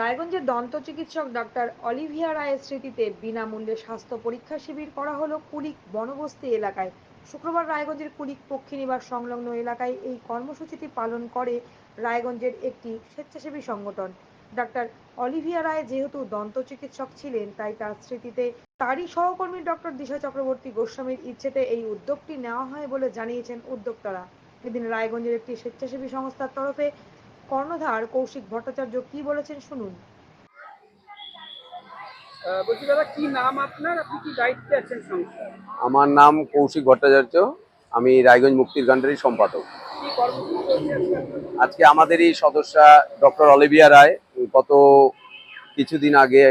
রায়গঞ্জের দন্ত চিকিৎসক ডাক্তার অলিভিয়া রায়ের স্মৃতিতে বিনামূল্যে স্বাস্থ্য পরীক্ষা শিবির করা হলো কুলিক বনবস্তি এলাকায়। শুক্রবার রায়গঞ্জের কুলিক পক্ষীনিবাস সংলগ্ন এলাকায় এই কর্মসূচিটি পালন করে রায়গঞ্জের একটি স্বেচ্ছাসেবী সংগঠন। ডাক্তার অলিভিয়া রায় যেহেতু দন্ত চিকিৎসক ছিলেন, তাই তার স্মৃতিতে তারই সহকর্মী ডক্টর দিশা চক্রবর্তী গোস্বামীর ইচ্ছেতে এই উদ্যোগটি নেওয়া হয় বলে জানিয়েছেন উদ্যোক্তারা। এদিন রায়গঞ্জের একটি স্বেচ্ছাসেবী সংস্থার তরফে কর্ণধার কৌশিক ভট্টাচার্য কি বলেছেন শুনুন। বলছি দাদা কি নাম আপনার? আপনি কি দায়িত্বে আছেন সংস্থার আমার নাম কৌশিক ভট্টাচার্য। আমি রায়গঞ্জ মুক্তির গান্ডারি সম্পাদক। আজকে? আজকে আমাদেরই সদস্যা ডক্টর অলিভিয়া রায়। গত কিছুদিন আগে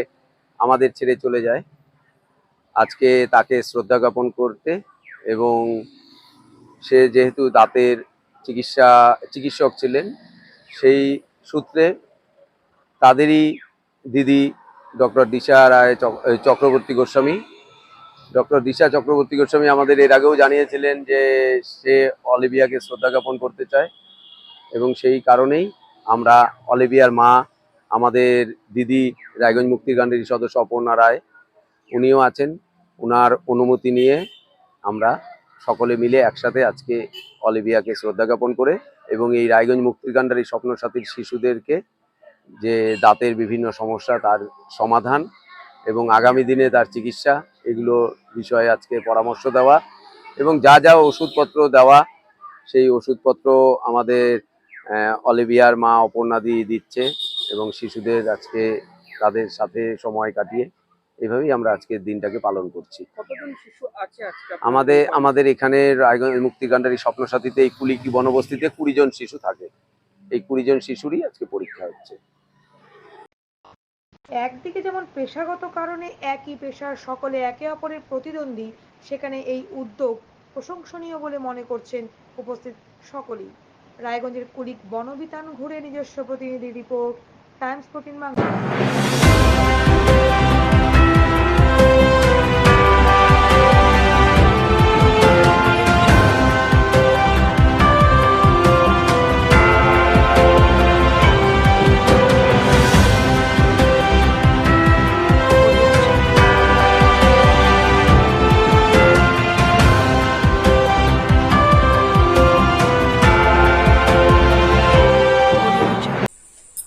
আমাদের ছেড়ে চলে যায়। আজকে তাকে শ্রদ্ধা জ্ঞাপন করতে এবং সে যেহেতু দাঁতের চিকিৎসা চিকিৎসক ছিলেন সেই সূত্রে তাদেরই দিদি ডক্টর দিশা রায় চক- চক্রবর্তী গোস্বামী। ডক্টর দিশা চক্রবর্তী গোস্বামী আমাদের এর আগেও জানিয়েছিলেন যে সে অলিভিয়াকে শ্রদ্ধা জ্ঞাপন করতে চায় এবং সেই কারণেই আমরা অলিভিয়ার মা আমাদের দিদি রায়গঞ্জ মুক্তির গান্ধীর সদস্য অপর্ণা রায়, উনিও আছেন। ওনার অনুমতি নিয়ে আমরা সকলে মিলে একসাথে আজকে অলিভিয়াকে শ্রদ্ধা জ্ঞাপন করে এবং এই রায়গঞ্জ মুক্তির গান্ডারি স্বপ্ন সাথীর শিশুদেরকে যে দাঁতের বিভিন্ন সমস্যা, তার সমাধান এবং আগামী দিনে তার চিকিৎসা, এগুলো বিষয়ে আজকে পরামর্শ দেওয়া এবং যা যা ওষুধপত্র দেওয়া, সেই ওষুধপত্র আমাদের অলিভিয়ার মা অপর্ণাদি দিচ্ছে এবং শিশুদের আজকে তাদের সাথে সময় কাটিয়ে এইভাবেই আমরা আজকের দিনটাকে পালন করছি। কতজন শিশু আছে আজকে আপনার? আমাদের আমাদের এখানে রায়গঞ্জ মুক্তিকান্ডারি স্বপ্নসাথীতে এই কুলিকি বনবস্তিতে কুড়ি জন শিশু থাকে। এই কুড়ি জন শিশুরই আজকে পরীক্ষা হচ্ছে। একদিকে যেমন পেশাগত কারণে একই পেশার সকলে একে অপরের প্রতিদ্বন্দ্বী সেখানে এই উদ্যোগ প্রশংসনীয় বলে মনে করছেন উপস্থিত সকলেই। রায়গঞ্জের কুলিক বনবিতান ঘুরে নিজস্ব প্রতিনিধি রিপোর্ট টাইমস প্রোটিন বাংলা।